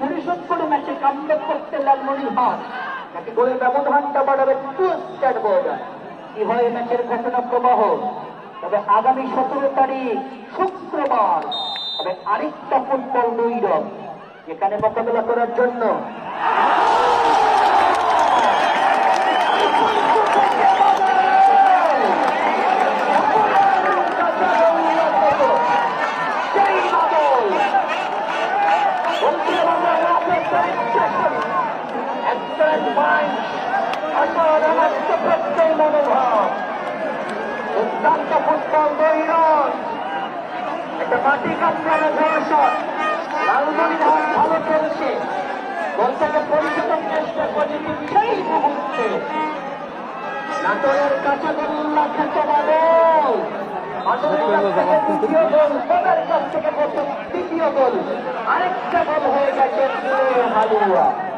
পরিশোধ করে ম্যাচে কামব্যাক করতে লালমনিরহাট নাকি গোলের ব্যবধানটা বাড়াবে টুইস্টার বোর্ডার কি হয় ম্যাচের ঘটনা প্রবাহ? তবে আগামী সতেরো তারিখ শুক্রবার তবে আরেকটা ফুটবল নৈরব এখানে মোকাবেলা করার জন্য সেই বাদল। Excellent mind, অসাধারণ আত্মপ্রত্যয় মনোভাব দুর্দান্ত ফুটবল একটা মাটি কামড়ানো ধর্ষণ লালমনিরহাট ভালো খেলছে বল থেকে পরিশোধন চেষ্টা করে সেই মুহূর্তে নাটোরের কাছে গোল্লা খেতে বাদল বাদলের কাছ থেকে দ্বিতীয় গোল কাছ থেকে তৃতীয় গোল আরেকটা গোল হয়ে গেছে na lua.